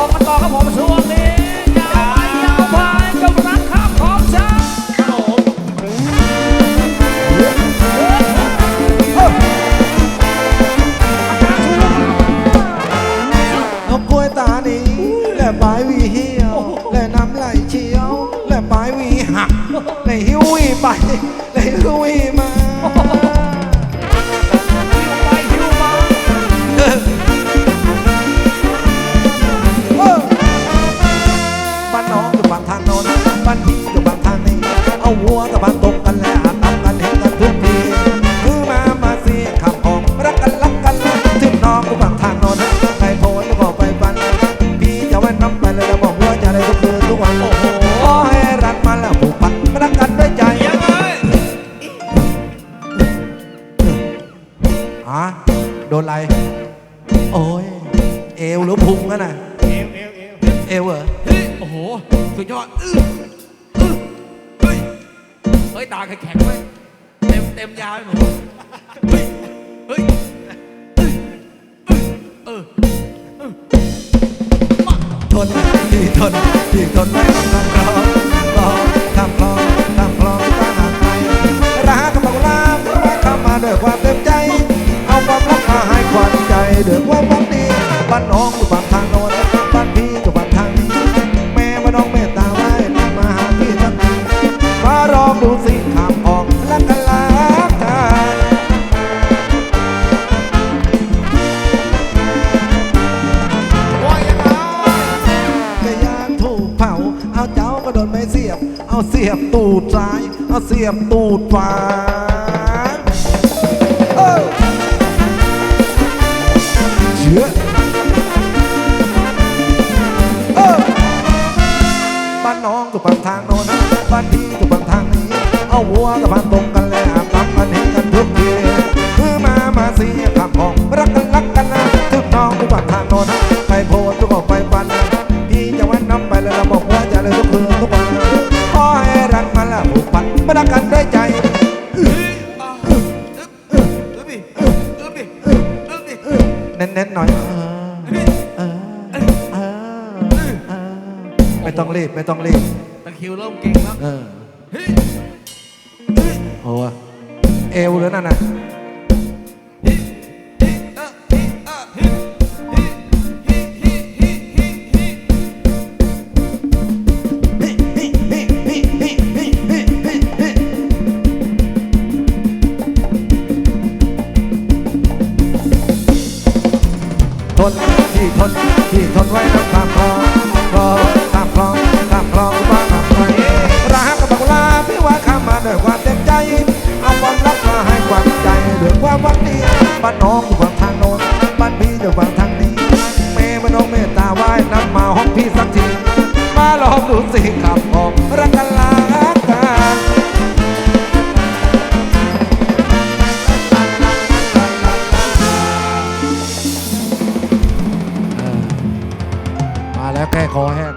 องกันต่อครับผมช่วงนี้ยาวไปยาวไปกับรักข้ามของฉันนกกล้วยตานีและปลายวีเหี่ยว และน้ำไหลเชี่ยว และปลายวีหักและหิววีไปและหิววีมาำไปแล้วบอกว่าจะได้ทุกคืนทุกวันโอ้โหขอให้รักมันแล้วผูกพันรักกันด้วยใจยังไงอะโดนอะไรโอ้ยเอวหรือพุงกันน่ะเอวเอวเอวเอวเหรอเฮ้ยโอ้โหสุดยอดอื้ออื้อเฮ้ยเฮ้ยตาแข็งๆไว้ยเต็มเต็มยาวไปหมดเฮ้ยเฮ้ยเออเออ นที่ทนที่ทนไม่ต้องรอรอข้ามคลองข้ามคลองตาหาไทยรักกับบังลารักเข้ามาด้วยความเต็มใจ เอาความรักมาให้ขวัญใจด้วยความหวังดีบ้านน้องอยู่ฝั่งทางโน้นบ้านพี่อยู่ฝั่งทางนี้แม่ว่าน้องเมตตาไว้มาหาพี่สักทีมาลองดูสิ เผา เอาเจ้าก็โดนไม่เสียบ เอาเสียบตูดซ้าย เอาเสียบตูดขวาเออเชื่อเออบ้านน้องกับบ้านทางโน้นบ้านพี่กับบ้านทางนี้ เอาวัวกับบ้านตรงกันแล้วอาบน้ำกันเห็นกันทุกทีคือมามาเสีย รักกันด้วยใจ เน้นๆหน่อยเออเออเออเออไม่ต้องรีบไม่ต้องรีบตะคริวเริ่มเก่งแล้วเออโอ้เอวหรือนั่นน่ะ ที่ทนที่ทนไว้แล้วตามคลองคลองตามคลองตามคลองว่ามาไปรักกับบักลาพี่ว่าข้ามาด้วยความเต็มใจ เอาความรักมาให้ความใจด้วยความหวังดีบ้านน้องอยู่ฝั่งทางโน้นบ้านพี่อยู่ฝั่ง คอแห้ง